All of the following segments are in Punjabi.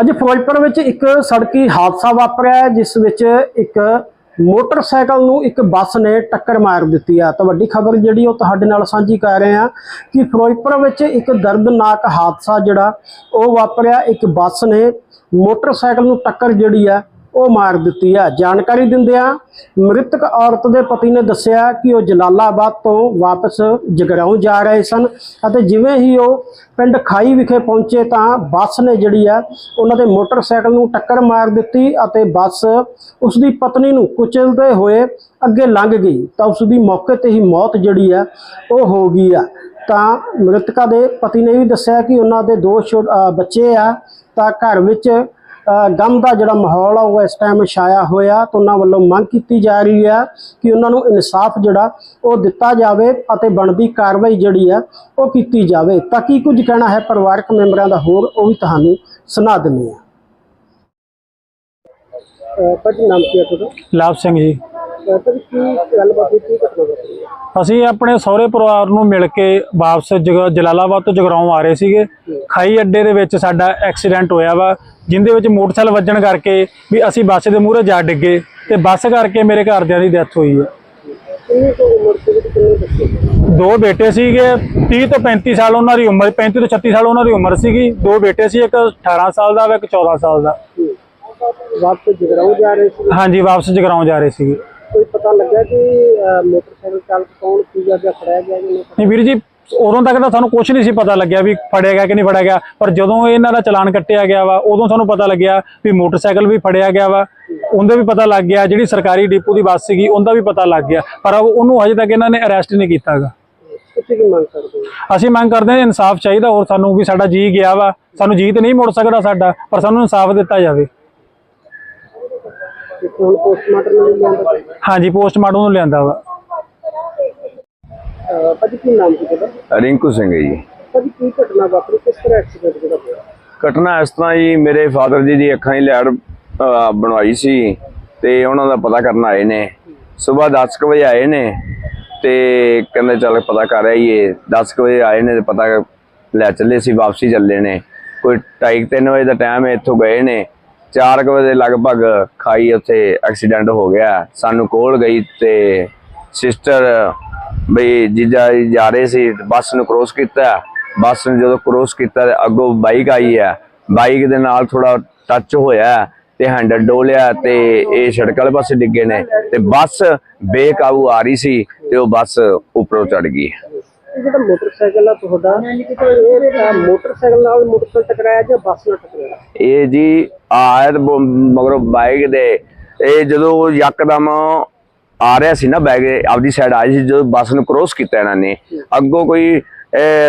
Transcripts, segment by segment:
ਅੱਜ ਫਿਰੋਜ਼ਪੁਰ ਵਿੱਚ ਇੱਕ ਸੜਕੀ ਹਾਦਸਾ ਵਾਪਰਿਆ ਹੈ, ਜਿਸ ਵਿੱਚ ਇੱਕ ਮੋਟਰਸਾਈਕਲ ਨੂੰ ਇੱਕ ਬੱਸ ਨੇ ਟੱਕਰ ਮਾਰ ਦਿੱਤੀ ਹੈ ਤਾਂ ਵੱਡੀ ਖਬਰ ਜਿਹੜੀ ਉਹ ਤੁਹਾਡੇ ਨਾਲ ਸਾਂਝੀ ਕਰ ਰਹੇ ਹਾਂ ਕਿ ਫਿਰੋਜ਼ਪੁਰ ਵਿੱਚ ਇੱਕ ਦਰਦਨਾਕ ਹਾਦਸਾ ਜਿਹੜਾ ਉਹ ਵਾਪਰਿਆ। ਇੱਕ ਬੱਸ ਨੇ ਮੋਟਰਸਾਈਕਲ ਨੂੰ ਟੱਕਰ ਜਿਹੜੀ ਹੈ ਉਹ ਮਾਰ ਦਿੱਤੀ ਹੈ ਜਾਣਕਾਰੀ ਦਿੰਦਿਆਂ ਮ੍ਰਿਤਕ ਔਰਤ ਦੇ ਪਤੀ ਨੇ ਦੱਸਿਆ ਕਿ ਉਹ ਜਲਾਲਾਬਾਦ ਤੋਂ ਵਾਪਸ ਜਗਰਾਉਂ ਜਾ ਰਹੇ ਸਨ ਅਤੇ ਜਿਵੇਂ ਹੀ ਉਹ ਪਿੰਡ ਖਾਈ ਵਿਖੇ ਪਹੁੰਚੇ ਤਾਂ ਬੱਸ ਨੇ ਜਿਹੜੀ ਆ, ਉਹਨਾਂ ਦੇ ਮੋਟਰਸਾਈਕਲ ਨੂੰ ਟੱਕਰ ਮਾਰ ਦਿੱਤੀ ਅਤੇ ਬੱਸ ਉਸ ਦੀ ਪਤਨੀ ਨੂੰ ਕੁਚਲਦੇ ਹੋਏ ਅੱਗੇ ਲੰਘ ਗਈ। ਤਾਂ ਉਸ ਦੀ ਮੌਕੇ ਤੇ ਹੀ ਮੌਤ ਜਿਹੜੀ ਆ, ਉਹ ਹੋ ਗਈ ਆ। ਤਾਂ ਮ੍ਰਿਤਕਾ ਦੇ ਪਤੀ ਨੇ ਵੀ ਦੱਸਿਆ ਕਿ ਉਹਨਾਂ ਦੇ ਦੋ ਛੋ- ਬੱਚੇ ਆ। ਤਾਂ ਘਰ ਵਿੱਚ ਗਮ ਦਾ ਜਿਹੜਾ ਮਾਹੌਲ ਆ ਉਹ ਇਸ ਟਾਈਮ ਛਾਇਆ ਹੋਇਆ ਤਾਂ ਉਹਨਾਂ ਵੱਲੋਂ ਮੰਗ ਕੀਤੀ ਜਾ ਰਹੀ ਹੈ ਕਿ ਉਹਨਾਂ ਨੂੰ ਇਨਸਾਫ ਜਿਹੜਾ ਉਹ ਦਿੱਤਾ ਜਾਵੇ ਅਤੇ ਬਣਦੀ ਕਾਰਵਾਈ ਜਿਹੜੀ ਆ ਉਹ ਕੀਤੀ ਜਾਵੇ। ਤਾਂ ਕੀ ਕੁਝ ਕਹਿਣਾ ਹੈ ਪਰਿਵਾਰਕ ਮੈਂਬਰਾਂ ਦਾ? ਹੋਰ ਉਹ ਵੀ ਤੁਹਾਨੂੰ ਸੁਣਾ ਦਿੰਦੇ ਆ। ਭਾਜੀ ਨਾਮ ਕੀ ਹੈ ਤੁਹਾਡਾ? ਲਾਭ ਸਿੰਘ ਜੀ। ਭਾਜੀ ਕੀ ਗੱਲਬਾਤ ਕੀ ਘਟਨਾ ਵਾਪਰੀ? ਅਸੀਂ ਆਪਣੇ ਸਹੁਰੇ ਪਰਿਵਾਰ ਨੂੰ ਮਿਲ ਕੇ ਵਾਪਸ ਜਗ- ਜਲਾਲਾਬਾਦ ਤੋਂ ਜਗਰਾਉਂ ਆ ਰਹੇ ਸੀਗੇ। ਖਾਈ ਅੱਡੇ ਦੇ ਵਿੱਚ ਸਾਡਾ ਐਕਸੀਡੈਂਟ ਹੋਇਆ ਵਾ ਜਿੰਦੇ ਵਿੱਚ ਮੋਟਰਸਾਈਕਲ ਵੱਜਣ ਕਰਕੇ ਵੀ ਅਸੀਂ ਬੱਸ ਦੇ ਮੂਹਰੇ ਜਾ ਡਿੱਗੇ ਤੇ ਬੱਸ ਕਰਕੇ ਮੇਰੇ ਘਰਦਿਆਂ ਦੀ ਡੈਥ ਹੋਈ ਹੈ ਕਿੰਨੀ ਕੁ ਉਮਰ ਦੇ ਵਿੱਚ ਕਿੰਨੇ ਬੱਚੇ ਦੋ ਬੇਟੇ ਸੀਗੇ 30 ਤੋਂ 35 ਸਾਲ ਉਹਨਾਂ ਦੀ ਉਮਰ 35 ਤੋਂ 36 ਸਾਲ ਉਹਨਾਂ ਦੀ ਉਮਰ ਸੀਗੀ। ਦੋ ਬੇਟੇ ਸੀ ਇੱਕ 18 ਸਾਲ ਦਾ ਵਾ ਇੱਕ 14 ਸਾਲ ਦਾ। ਵਾਪਸ ਜਗਰਾਉਂ ਜਾ ਰਹੇ ਸੀ? ਹਾਂਜੀ ਵਾਪਸ ਜਗਰਾਉਂ ਜਾ ਰਹੇ ਸੀਗੇ। ਪਤਾ ਲੱਗਾ ਕਿ ਮੋਟਰਸਾਈਕਲ ਚਾਲਕ ਕੌਣ ਸੀਗਾ ਜਾਂ ਫੜਿਆ ਗਿਆ ਜਾਂ ਨਹੀਂ ਵੀਰ ਜੀ ਉਦੋਂ ਤੱਕ ਤਾਂ ਸਾਨੂੰ ਕੁਝ ਨਹੀਂ ਸੀ ਪਤਾ ਲੱਗਿਆ ਵੀ ਫੜਿਆ ਗਿਆ ਕਿ ਨਹੀਂ ਫੜਿਆ ਗਿਆ ਪਰ ਜਦੋਂ ਇਹਨਾਂ ਦਾ ਚਲਾਨ ਕੱਟਿਆ ਗਿਆ ਵਾ ਉਦੋਂ ਸਾਨੂੰ ਪਤਾ ਲੱਗਿਆ ਵੀ ਮੋਟਰਸਾਈਕਲ ਵੀ ਫੜਿਆ ਗਿਆ ਵਾ। ਉਹਦਾ ਵੀ ਪਤਾ ਲੱਗ ਗਿਆ ਜਿਹੜੀ ਸਰਕਾਰੀ ਡਿਪੂ ਦੀ ਬੱਸ ਸੀਗੀ ਉਹਦਾ ਵੀ ਪਤਾ ਲੱਗ ਗਿਆ। ਪਰ ਉਹਨੂੰ ਹਜੇ ਤੱਕ ਇਹਨਾਂ ਨੇ ਅਰੈਸਟ ਨਹੀਂ ਕੀਤਾਗਾ ਤੁਸੀਂ ਕੀ ਮੰਗ ਕਰਦੇ ਹੋ? ਅਸੀਂ ਮੰਗ ਕਰਦੇ ਹਾਂ ਇਨਸਾਫ ਚਾਹੀਦਾ ਹੋਰ ਸਾਨੂੰ ਵੀ ਸਾਡਾ ਜੀ ਗਿਆ ਵਾ। ਸਾਨੂੰ ਜੀ ਤੇ ਨਹੀਂ ਮੁੜ ਸਕਦਾ ਸਾਡਾ ਪਰ ਸਾਨੂੰ ਇਨਸਾਫ ਦਿੱਤਾ ਜਾਵੇ। ਕਿ ਹੁਣ ਪੋਸਟਮਾਰਟਮ ਨੂੰ ਲਿਆਂਦਾ ਹਾਂਜੀ ਪੋਸਟਮਾਰਟਮ ਨੂੰ ਲਿਆਂਦਾ ਵਾ। ਭਾਜੀ ਕੀ ਨਾਮ ਸੀ ਤੁਹਾਡਾ? ਰਿੰਕੂ ਸਿੰਘ ਹੈ ਜੀ। ਭਾਜੀ ਕੀ ਘਟਨਾ ਵਾਪਰੀ? ਕਿਸ ਤਰ੍ਹਾਂ ਐਕਸੀਡੈਂਟ ਜਿਹੜਾ ਹੋਇਆ? ਘਟਨਾ ਇਸ ਤਰ੍ਹਾਂ ਜੀ ਮੇਰੇ ਫਾਦਰ ਜੀ ਦੀ ਅੱਖਾਂ ਦੀ ਲੈੜ ਅਹ, ਬਣਵਾਈ ਸੀ ਤੇ ਉਹਨਾਂ ਦਾ ਪਤਾ ਕਰਨ ਆਏ ਨੇ। ਸਵੇਰ 10 ਕੁ ਵਜੇ ਆਏ ਨੇ ਤੇ ਕਹਿੰਦੇ ਚੱਲ ਪਤਾ ਕਰ ਆਈਏ। 10 ਕੁ ਵਜੇ ਆਏ ਨੇ ਤੇ ਪਤਾ ਲੈ ਚੱਲੇ ਸੀ ਵਾਪਸੀ ਚੱਲੇ ਨੇ। ਕੋਈ 2:30 ਵਜੇ ਦਾ ਟਾਈਮ ਹੈ ਇੱਥੋਂ ਗਏ ਨੇ। 4 ਵਜੇ ਲਗਭਗ ਖਾਈ ਉੱਥੇ ਐਕਸੀਡੈਂਟ ਹੋ ਗਿਆ। ਸਾਨੂੰ ਕੋਲ ਗਈ ਤੇ ਸਿਸਟਰ ਬਈ ਜੀਜਾ ਜੀ ਜਾ ਰਹੇ ਸੀ, ਬੱਸ ਨੂੰ ਕ੍ਰੋਸ ਕੀਤਾ। ਬੱਸ ਨੂੰ ਜਦੋਂ ਕ੍ਰੋਸ ਕੀਤਾ ਤੇ ਅੱਗੋਂ ਬਾਈਕ ਆਈ ਹੈ। ਬਾਈਕ ਦੇ ਨਾਲ ਥੋੜਾ ਟੱਚ ਹੋਇਆ ਤੇ ਹੈਂਡਲ ਡੋਲਿਆ ਤੇ ਇਹ ਸੜਕ ਵਾਲੇ ਪਾਸੇ ਡਿੱਗੇ ਨੇ ਤੇ ਬੱਸ ਬੇਕਾਬੂ ਆ ਰਹੀ ਸੀ ਤੇ ਉਹ ਬੱਸ ਉੱਪਰੋਂ ਚੜ ਗਈ। ਇਹ ਜਿਹੜਾ ਮੋਟਰਸਾਈਕਲ ਆ ਤੁਹਾਡਾ ਇਹ ਮੋਟਰਸਾਈਕਲ ਨਾਲ ਮੋਟਰਸਾਈਕਲ ਟਕਰਾਇਆ ਜਾਂ ਬੱਸ ਨਾਲ ਟਕਰਾਇਆ? ਇਹ ਜੀ ਆਇਤ ਮਗਰੋਂ ਬਾਈਕ ਦੇ ਇਹ ਜਦੋਂ ਉਹ ਯਕਦਮ ਆ ਰਿਹਾ ਸੀ ਨਾ ਬੈਗ ਆਪਦੀ ਸਾਈਡ ਆਈ ਸੀ ਜਦੋਂ ਬੱਸ ਨੂੰ ਕ੍ਰੋਸ ਕੀਤਾ ਇਹਨਾਂ ਨੇ ਅੱਗੋਂ ਕੋਈ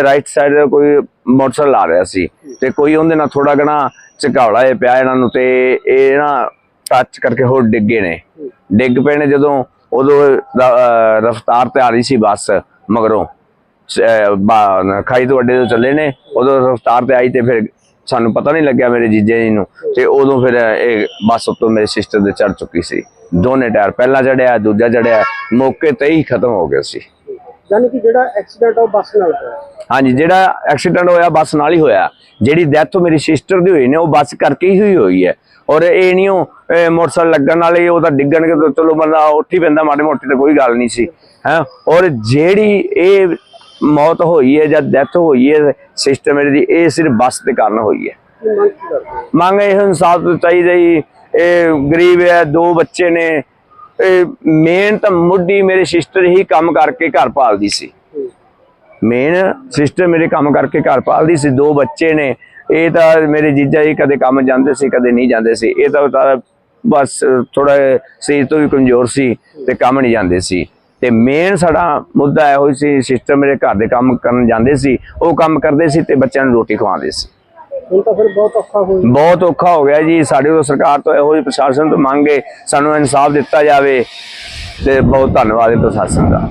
ਰਾਈਟ ਸਾਈਡ ਕੋਈ ਮੋਟਰਸਾਈਕਲ ਆ ਰਿਹਾ ਸੀ ਤੇ ਕੋਈ ਉਹਦੇ ਨਾਲ ਥੋੜਾ ਗਣਾ ਝਕਾਵਲਾ ਇਹ ਪਿਆ ਇਹਨਾਂ ਨੂੰ ਤੇ ਇਹ ਨਾ ਟੱਚ ਕਰਕੇ ਹੋਰ ਡਿੱਗੇ ਨੇ। ਡਿੱਗ ਪਏ ਨੇ ਜਦੋਂ ਉਦੋਂ ਰਫ਼ਤਾਰ ਤੇ ਆ ਰਹੀ ਸੀ ਬੱਸ ਮਗਰੋਂ। ਖਾਈ ਤੋਂ ਅੱਡੇ ਤੋਂ ਚੱਲੇ ਨੇ ਉਦੋਂ ਰਫ਼ਤਾਰ ਤੇ ਆਈ ਤੇ ਫਿਰ ਸਾਨੂੰ ਪਤਾ ਨਹੀਂ ਲੱਗਿਆ ਮੇਰੇ ਜੀਜੇ ਜੀ ਨੂੰ ਤੇ ਉਦੋਂ ਫਿਰ ਇਹ ਬੱਸ ਉੱਤੋਂ ਮੇਰੇ ਸਿਸਟਰ ਦੇ ਚੜ ਚੁੱਕੀ ਸੀ। ਦੋਨੇ ਟਾਇਰ ਪਹਿਲਾ ਚੜਿਆ ਦੂਜਾ ਚੜਿਆ ਮੌਕੇ ਤੇ ਹੀ ਖਤਮ ਹੋ ਗਿਆ ਸੀ। ਯਾਨੀ ਕਿ ਜਿਹੜਾ ਐਕਸੀਡੈਂਟ ਉਹ ਬੱਸ ਨਾਲ ਹੋਇਆ? ਹਾਂਜੀ ਜਿਹੜਾ ਐਕਸੀਡੈਂਟ ਹੋਇਆ ਬੱਸ ਨਾਲ ਹੀ ਹੋਇਆ। ਜਿਹੜੀ ਡੈਥ ਮੇਰੀ ਸਿਸਟਰ ਦੀ ਹੋਈ ਨੇ ਉਹ ਬੱਸ ਕਰਕੇ ਹੀ ਹੋਈ ਹੋਈ ਹੈ। ਔਰ ਇਹ ਨਹੀਂ ਉਹ ਮੋਟਰਸਾਈਕਲ ਲੱਗਣ ਨਾਲ ਹੀ ਉਹ ਤਾਂ ਡਿੱਗਣਗੇ ਚਲੋ ਬੰਦਾ ਉੱਠ ਹੀ ਪੈਂਦਾ ਮਾੜੀ ਮੋਟੀ ਤਾਂ ਕੋਈ ਗੱਲ ਨਹੀਂ ਸੀ। ਹੈ? ਔਰ ਜਿਹੜੀ ਇਹ ਮੌਤ ਹੋਈ ਹੈ ਜਾਂ ਡੈਥ ਹੋਈ ਹੈ ਸਿਸਟਰ ਮੇਰੀ ਦੀ ਇਹ ਸਿਰਫ ਬੱਸ ਦੇ ਕਾਰਨ ਹੋਈ ਹੈ। ਮੰਗ ਕੀ ਇਹ ਇਨਸਾਫ ਚਾਹੀਦਾ ਜੀ, ਇਹ ਗਰੀਬ ਹੈ, ਦੋ ਬੱਚੇ ਨੇ, ਇਹ ਮੇਨ ਤਾਂ ਮੁੱਢੀ ਮੇਰੇ ਸਿਸਟਰ ਹੀ ਕੰਮ ਕਰਕੇ ਘਰ ਪਾਲਦੀ ਸੀ। ਮੇਨ ਸਿਸਟਰ ਮੇਰੇ ਕੰਮ ਕਰਕੇ ਘਰ ਪਾਲਦੀ ਸੀ, ਦੋ ਬੱਚੇ ਨੇ, ਇਹ ਤਾਂ ਮੇਰੇ ਜੀਜਾ ਜੀ ਕਦੇ ਕੰਮ ਜਾਂਦੇ ਸੀ, ਕਦੇ ਨਹੀਂ ਜਾਂਦੇ ਸੀ, ਇਹ ਤਾਂ ਤਾਂ ਬਸ ਥੋੜਾ ਸਰੀਰ ਤੋਂ ਵੀ ਕਮਜ਼ੋਰ ਸੀ ਤੇ ਕੰਮ ਨਹੀਂ ਜਾਂਦੇ ਸੀ। ਤੇ ਮੇਨ ਸਾਡਾ ਮੁੱਦਾ ਇਹੋ ਹੀ ਸੀ ਸਿਸਟਰ ਮੇਰੇ ਘਰ ਦੇ ਕੰਮ ਕਰਨ ਜਾਂਦੇ ਸੀ ਉਹ ਕੰਮ ਕਰਦੇ ਸੀ ਤੇ ਬੱਚਿਆਂ ਨੂੰ ਰੋਟੀ ਖਵਾਉਂਦੇ ਸੀ। ਹੁਣ ਤਾਂ ਫਿਰ ਬਹੁਤ ਔਖਾ ਹੋ ਗਿਆ। ਬਹੁਤ ਔਖਾ ਹੋ ਗਿਆ ਜੀ ਸਾਡੇ ਤੋਂ ਸਰਕਾਰ ਤੋਂ ਇਹੋ ਜਿਹੀ ਪ੍ਰਸ਼ਾਸਨ ਤੋਂ ਮੰਗੇ ਸਾਨੂੰ ਇਨਸਾਫ ਦਿੱਤਾ ਜਾਵੇ ਤੇ ਬਹੁਤ ਧੰਨਵਾਦ ਹੈ ਪ੍ਰਸ਼ਾਸਨ ਦਾ।